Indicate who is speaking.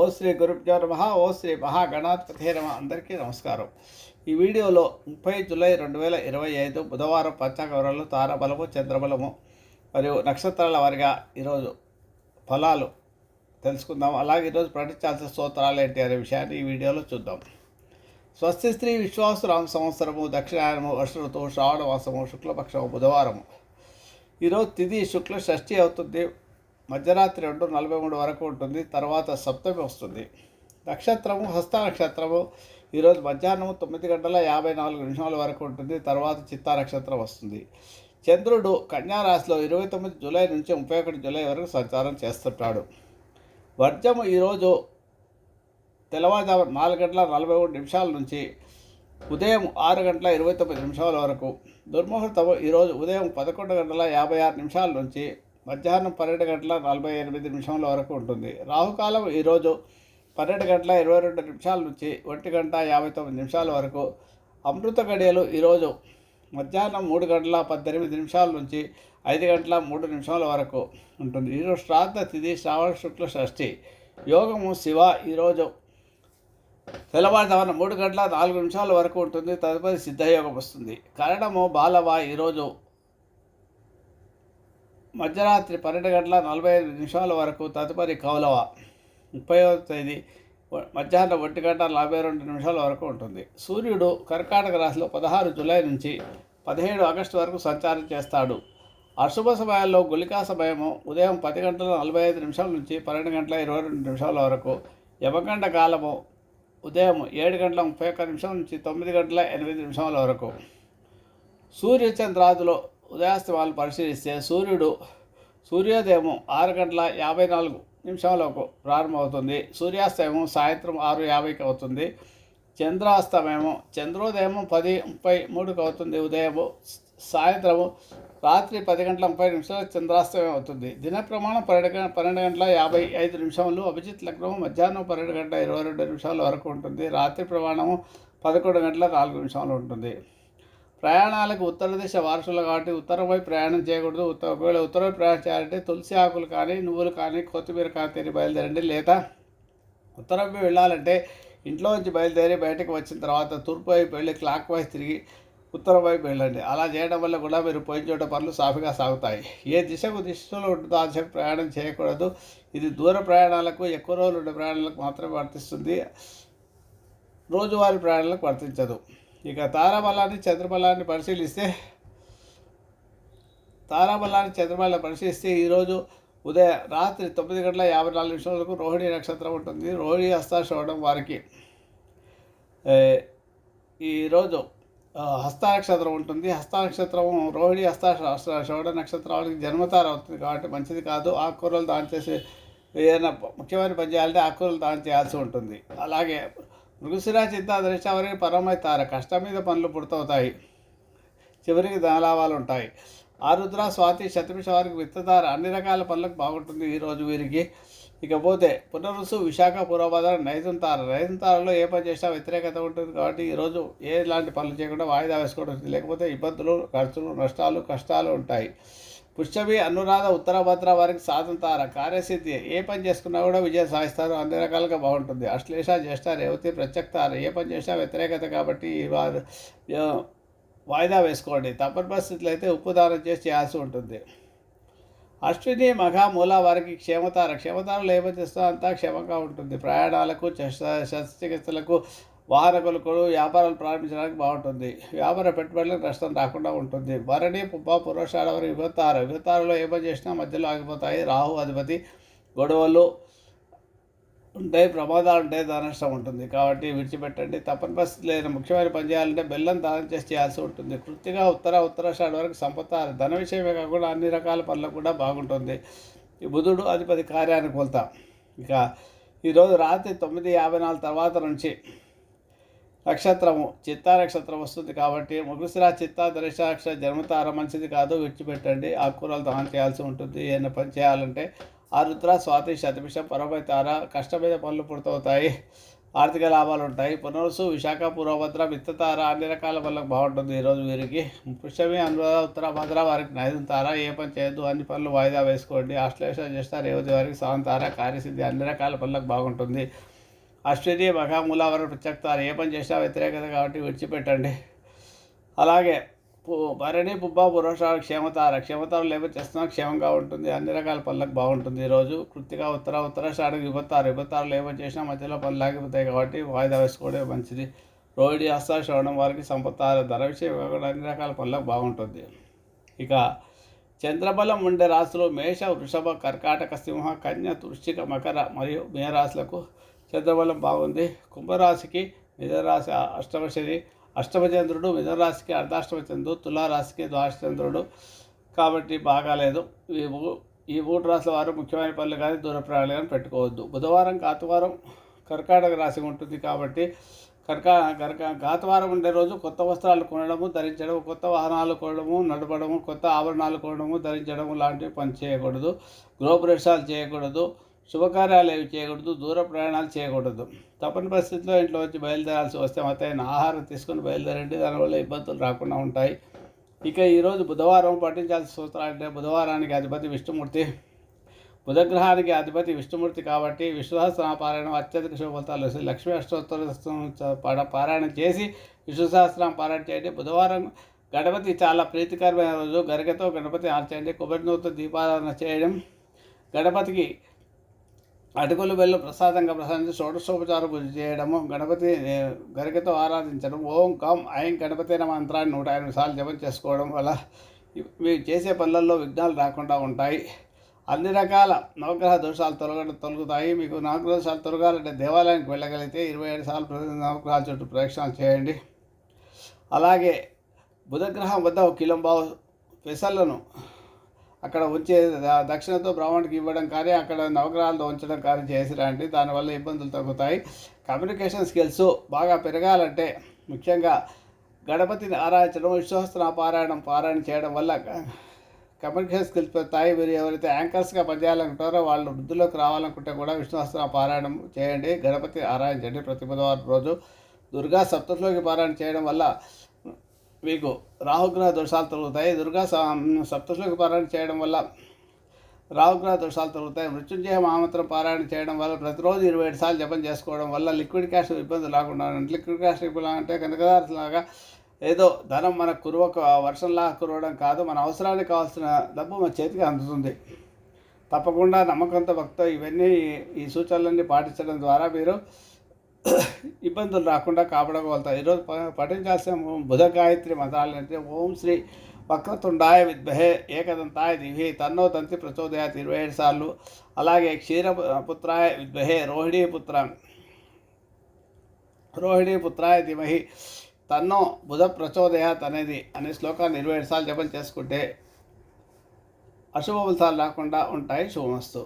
Speaker 1: ఓ శ్రీ గురుభ్యో నమ ఓ శ్రీ మహాగణాధిపతి నమ. అందరికీ నమస్కారం. ఈ వీడియోలో ముప్పై జూలై రెండు వేల ఇరవై ఐదు బుధవారం పంచాంగవరంలో తారాబలము చంద్రబలము మరియు నక్షత్రాల వారిగా ఈరోజు ఫలాలు తెలుసుకుందాం. అలాగే ఈరోజు ప్రకటించాల్సిన స్తోత్రాలు ఏంటి అనే విషయాన్ని ఈ వీడియోలో చూద్దాం. స్వస్తి స్త్రీ విశ్వాసరామ సంవత్సరము దక్షిణాయనము వర్ష ఋతువు శ్రావణ మాసము శుక్లపక్షము బుధవారము. ఈరోజు తిథి శుక్ల షష్ఠి అవుతుంది. మధ్యరాత్రి రెండు నలభై మూడు వరకు ఉంటుంది తర్వాత సప్తమి వస్తుంది. నక్షత్రము హస్త నక్షత్రము ఈరోజు మధ్యాహ్నం తొమ్మిది గంటల యాభై నాలుగు నిమిషాల వరకు ఉంటుంది తర్వాత చిత్తా నక్షత్రం వస్తుంది. చంద్రుడు కన్యారాశిలో ఇరవై తొమ్మిది జూలై నుంచి ముప్పై ఒకటి జూలై వరకు సంచారం చేస్తుంటాడు. వర్జము ఈరోజు తెల్లవారుజాము నాలుగు గంటల నలభై మూడు నిమిషాల నుంచి ఉదయం ఆరు గంటల ఇరవై తొమ్మిది నిమిషాల వరకు. దుర్ముహూర్తం ఈరోజు ఉదయం పదకొండు గంటల యాభై ఆరు నిమిషాల నుంచి మధ్యాహ్నం పన్నెండు గంటల నలభై ఎనిమిది నిమిషాల వరకు ఉంటుంది. రాహుకాలం ఈరోజు పన్నెండు గంటల ఇరవై రెండు నిమిషాల నుంచి ఒంటి గంట యాభై తొమ్మిది నిమిషాల వరకు అమృత గడియలు ఈరోజు మధ్యాహ్నం మూడు గంటల పద్దెనిమిది నిమిషాల నుంచి ఐదు గంటల మూడు నిమిషాల వరకు ఉంటుంది. ఈరోజు శ్రాద్ధ తిథి శ్రావణ శుక్ల షష్ఠి. యోగము శివ ఈరోజు తెల్లవారుజామున మూడు గంటల నాలుగు నిమిషాల వరకు ఉంటుంది. తదుపరి సిద్ధయోగం వస్తుంది. కరణము బాలవ ఈరోజు మధ్యరాత్రి పన్నెండు గంటల నలభై ఐదు నిమిషాల వరకు తదుపరి కౌలవ. ముప్పైవ తేదీ మధ్యాహ్నం ఒంటి గంట నలభై రెండు నిమిషాల వరకు ఉంటుంది. సూర్యుడు కర్కాటక రాశిలో పదహారు జూలై నుంచి పదిహేడు ఆగస్టు వరకు సంచారం చేస్తాడు. అశుభ సమయాల్లో గులికా సమయము ఉదయం పది గంటల నలభై ఐదు నిమిషాల నుంచి పన్నెండు గంటల ఇరవై రెండు నిమిషాల వరకు యమగండ కాలము ఉదయం ఏడు గంటల ముప్పై ఒక్క నిమిషం నుంచి తొమ్మిది గంటల ఎనిమిది నిమిషాల వరకు. సూర్యచంద్రాదులో ఉదయాస్తమాలు పరిశీలిస్తే సూర్యుడు సూర్యోదయం ఆరు గంటల యాభై నాలుగు నిమిషాలకు ప్రారంభమవుతుంది. సూర్యాస్తమయం సాయంత్రం ఆరు యాభైకి అవుతుంది. చంద్రాస్తమయము చంద్రోదయం పది ముప్పై మూడుకి అవుతుంది. ఉదయము సాయంత్రము రాత్రి పది గంటల ముప్పై నిమిషాలు చంద్రాస్తమయం అవుతుంది. దిన ప్రమాణం పన్నెండు పన్నెండు గంటల యాభై ఐదు నిమిషాలు అభిజిత్ లగ్నము మధ్యాహ్నం పన్నెండు గంటల ఇరవై రెండు నిమిషాల వరకు ఉంటుంది. రాత్రి ప్రమాణము పదకొండు గంటల నాలుగు నిమిషాలు ఉంటుంది. ప్రయాణాలకు ఉత్తర దిశ వారసులు కాబట్టి ఉత్తరం వైపు ప్రయాణం చేయకూడదు. ఉత్తర ఒకవేళ ఉత్తరం వైపు ప్రయాణం చేయాలంటే తులసి ఆకులు కానీ నువ్వులు కానీ కొత్తిమీర కానీ తిని బయలుదేరండి. లేదా ఉత్తరం వైపు వెళ్ళాలంటే ఇంట్లో నుంచి బయలుదేరి బయటకు వచ్చిన తర్వాత తూర్పు వైపు వెళ్ళి క్లాక్ వైస్ తిరిగి ఉత్తరం వైపు వెళ్ళండి. అలా చేయడం వల్ల కూడా మీరు పోయిన చోట పనులు సాఫీగా సాగుతాయి. ఏ దిశకు దిశలో ఉంటుందో ఆ దిశకు ప్రయాణం చేయకూడదు. ఇది దూర ప్రయాణాలకు ఎక్కువ రోజులు ఉండే ప్రయాణాలకు మాత్రమే వర్తిస్తుంది. రోజువారీ ప్రయాణాలకు వర్తించదు. ఇక తారాబలాన్ని చంద్రబలాన్ని పరిశీలిస్తే తారాబలాన్ని చంద్రబలాన్ని పరిశీలిస్తే ఈరోజు ఉదయ రాత్రి తొమ్మిది గంటల యాభై నాలుగు నిమిషాలకు రోహిణి నక్షత్రం ఉంటుంది. రోహిణి హస్తాశ్రవణం వారికి. ఈరోజు హస్తానక్షత్రం హస్త నక్షత్రం ఉంటుంది. హస్త నక్షత్రం రోహిణి హస్త శ్రవణ నక్షత్రం వాళ్ళకి జన్మతార అవుతుంది కాబట్టి మంచిది కాదు. ఆకుకూరలు దాని చేసి ఏదైనా ముఖ్యమైన పని చేయాలంటే ఆకుకూరలు దాని చేయాల్సి ఉంటుంది. అలాగే మృగశిర చింత దృష్టావరికి పరమైతార కష్టం మీద పనులు పుడతవుతాయి చివరికి ధనలాభాలు ఉంటాయి ఆరుద్ర స్వాతి శతమిష వారికి విత్తదారు అన్ని రకాల పనులకు బాగుంటుంది ఈరోజు వీరికి. ఇకపోతే పునరుసు విశాఖ పూర్వభద్ర నైజంతార నైజంతారలో ఏ పని చేసినా వ్యతిరేకత ఉంటుంది కాబట్టి ఈరోజు ఏ ఇలాంటి పనులు చేయకుండా వాయిదా వేసుకోవడం ఉంటుంది. లేకపోతే ఇబ్బందులు ఖర్చులు నష్టాలు కష్టాలు ఉంటాయి. పుష్యమి అనురాధ ఉత్తరభద్ర వారికి సాధంతార కార్యసిద్ధి. ఏ పని చేసుకున్నా కూడా విజయం సాధిస్తారు. అన్ని రకాలుగా బాగుంటుంది. అశ్లేష జ్యేష్ఠ రేవతి ప్రత్యక్తారు ఏ పని చేసినా వ్యతిరేకత కాబట్టి వారు వాయిదా వేసుకోండి. తప్పని పరిస్థితులు అయితే ఉప్పు దానం చేసి చేయాల్సి ఉంటుంది. అశ్విని మఘ మూల వారికి క్షేమతార. క్షేమతారలు ఏమతిస్తో అంతా క్షేమంగా ఉంటుంది. ప్రయాణాలకు శస్త్రచికిత్సలకు వాహన కొనుగోలు వ్యాపారాలు ప్రారంభించడానికి బాగుంటుంది. వ్యాపార పెట్టుబడులకు నష్టం రాకుండా ఉంటుంది. భరణి పుబ్బ పురోషాడవరి విభత్తారు విభత్తారులో ఏ పని చేసినా మధ్యలో ఆగిపోతాయి. రాహు అధిపతి గొడవలు ఉంటాయి. ప్రమాదాలు ఉంటాయి. ధనష్టం ఉంటుంది. కాబట్టి విడిచిపెట్టండి. తప్పని పరిస్థితి లేదు. ముఖ్యమైన పని చేయాలంటే బెల్లం దానం చేసి చేయాల్సి ఉంటుంది. కృత్తిగా ఉత్తర ఉత్తరాషాఢ వరకు సంపత్తారు ధన విషయమే కాకుండా అన్ని రకాల పనులకు కూడా బాగుంటుంది. ఈ బుధుడు అధిపతి కార్యానుకూలత ఇక ఈరోజు రాత్రి తొమ్మిది యాభై నాలుగు తర్వాత నుంచి నక్షత్రము. చిత్తా నక్షత్రం వస్తుంది కాబట్టి ముగుసిరా చిత్తా దృశాక్ష జన్మతార మంచిది కాదు విడిచిపెట్టండి. ఆకుకూరలు దానం చేయాల్సి ఉంటుంది. ఏమైనా పని చేయాలంటే ఆరుద్ర స్వాతి శతభిషం పరమై తార కష్టమైన పనులు పుడతవుతాయి ఆర్థిక లాభాలు ఉంటాయి. పునరుసు విశాఖ పూర్వభద్ర మిత్తతార అన్ని రకాల పనులకు బాగుంటుంది. ఈరోజు వీరికి పుష్యమి అనురాధ ఉత్తర భద్ర వారికి నైదం తార. ఏ పని చేయొద్దు. అన్ని పనులు వాయిదా వేసుకోండి. ఆశ్లేషణ చేస్తారు రేవతి వారికి సవన్ తార. కార్యసిద్ధి అన్ని రకాల పనులకు బాగుంటుంది. అశ్వతి మఖామూలావరం ప్రత్యక్తాలు ఏ పని చేసినా వ్యతిరేకత కాబట్టి విడిచిపెట్టండి. అలాగే పు భరణి బుబ్బా పురోషాలు క్షేమతార క్షేమతారు లేకపోతే చేస్తున్నా క్షేమంగా ఉంటుంది. అన్ని రకాల పనులకు బాగుంటుంది ఈరోజు కృతిగా ఉత్తర ఉత్తరాషాఢ విభత్తారు విభత్తారు లేకపోతే చేసినా మధ్యలో పనులు ఆగిపోతాయి కాబట్టి వాయిదా వేసుకోవడమే మంచిది. రోహిణి హస్త శ్రవణం వారికి సంపత్తారు ధర విషయం కూడా అన్ని రకాల పనులకు బాగుంటుంది. ఇక చంద్రబలం ఉండే రాశులు మేష వృషభ కర్కాటక సింహ కన్య వృశ్చిక మకర మరియు మీనరాశులకు చంద్రబలం బాగుంది. కుంభరాశికి మిథునరాశి అష్టమ శని అష్టమ చంద్రుడు మిథునరాశికి అర్ధాష్టమ చంద్రుడు తులారాశికి ద్వాదశచంద్రుడు కాబట్టి బాగాలేదు. ఈ ఈ మూడు రాసుల వారు ముఖ్యమైన పనులు కానీ దూర ప్రయాణాలు కానీ పెట్టుకోవద్దు. బుధవారం కాతవారం కర్కాటక రాశి ఉంటుంది కాబట్టి కర్కా కర్క ఘాతవారం ఉండే రోజు కొత్త వస్త్రాలు కొనడము ధరించడం కొత్త వాహనాలు కొనడము నడపడము కొత్త ఆభరణాలు కొనడము ధరించడము లాంటివి పని చేయకూడదు. గృహప్రవేశాలు చేయకూడదు. శుభకార్యాలు ఏవి చేయకూడదు దూర ప్రయాణాలు చేయకూడదు. తప్పని పరిస్థితిలో ఇంట్లో వచ్చి బయలుదేరాల్సి వస్తే మతైన ఆహారం తీసుకుని బయలుదేరండి. దానివల్ల ఇబ్బందులు రాకుండా ఉంటాయి. ఇక ఈరోజు బుధవారం పఠించాల్సిన సూత్రాలు అంటే బుధవారానికి అధిపతి విష్ణుమూర్తి బుధగ్రహానికి అధిపతి విష్ణుమూర్తి కాబట్టి విశ్వసహస్రనామ అత్యధిక శుభఫలితాలు వస్తాయి. లక్ష్మీ అష్టోత్తర పారాయణం చేసి విశ్వసహస్రం పారాయణ చేయండి. బుధవారం గణపతి చాలా ప్రీతికరమైన రోజు. గరికతో గణపతి ఆర్చండి. కొబ్బరినూతో దీపారాధన చేయడం. గణపతికి అటుకులు బెల్లు ప్రసాదంగా ప్రసాదించి షోడశోపచార పూజ చేయడము గణపతి గరికతో ఆరాధించడం ఓం కం ఐం గణపతి అనే మంత్రాన్ని నూట ఎనిమిది సార్లు జపం చేసుకోవడం వల్ల మీరు చేసే పనులలో విఘ్నాలు రాకుండా ఉంటాయి. అన్ని రకాల నవగ్రహ దోషాలు తొలగడం తొలగుతాయి. మీకు నవగ్రహ దోషాలు తొలగాలంటే దేవాలయానికి వెళ్ళగలిగితే ఇరవై ఏడు సార్లు ప్రతి నవగ్రహాల చుట్టూ ప్రదక్షిణాలు చేయండి. అలాగే బుధగ్రహం వద్ద ఒక కిలంబావు పెసలను అక్కడ ఉంచే దక్షిణతో బ్రాహ్మణుడికి ఇవ్వడం కానీ అక్కడ నవగ్రహాలతో ఉంచడం కానీ చేసిరండి దానివల్ల ఇబ్బందులు తగ్గుతాయి. కమ్యూనికేషన్ స్కిల్స్ బాగా పెరగాలంటే ముఖ్యంగా గణపతిని ఆరాధించడం విశ్వస్త్ర పారాయణం పారాయణ చేయడం వల్ల కమ్యూనికేషన్ స్కిల్స్ పెరుగుతాయి మీరు ఎవరైతే యాంకర్స్గా పనిచేయాలనుకుంటారో వాళ్ళు వృద్ధిలోకి రావాలనుకుంటే కూడా విష్ణుహస్త్ర పారాయణం చేయండి. గణపతి ఆరాధించండి ప్రతి బుధవారం రోజు. దుర్గా సప్తశ్లోకి పారాయణ చేయడం వల్ల మీకు రాహుగ్రహ దోషాలు తొలుగుతాయి. దుర్గా స- సప్తశ్లోకి పారాయణ చేయడం వల్ల రాహుగ్రహ దోషాలు తొలుగుతాయి. మృత్యుంజయ మహామంత్రం పారాయణ చేయడం వల్ల ప్రతిరోజు ఇరవై ఏడు సార్లు జపం చేసుకోవడం వల్ల లిక్విడ్ క్యాష్ ఇబ్బంది లేకుండా లిక్విడ్ క్యాష్ ఇబ్బంది అంటే కనకదారులాగా ఏదో ధనం మన కురువక వర్షంలా కురవడం కాదు. మన అవసరానికి కావాల్సిన డబ్బు మన చేతికి అందుతుంది. తప్పకుండా నమ్మకంతో భక్త ఇవన్నీ ఈ సూచనలన్నీ పాటించడం ద్వారా మీరు ఇబ్బందులు రాకుండా కాపాడగలుగుతారు ఈరోజు పఠించాల్సిన బుధ గాయత్రి మంత్రాలు అంటే ఓం శ్రీ వక్రతుండాయ విద్మహే ఏకదంతాయ దివి తన్నో తంతి ప్రచోదయాత్ ఇరవై ఏడు సార్లు. అలాగే క్షీరపుత్రాయ విద్మహే రోహిణీ పుత్ర రోహిణీ పుత్రాయ ధీమహి తన్నో బుధ ప్రచోదయాత్ అనేది అనే శ్లోకాన్ని ఇరవై ఏడు సార్లు జపం చేసుకుంటే అశుభ ఫలితాలు రాకుండా ఉంటాయి. శుభమస్తు.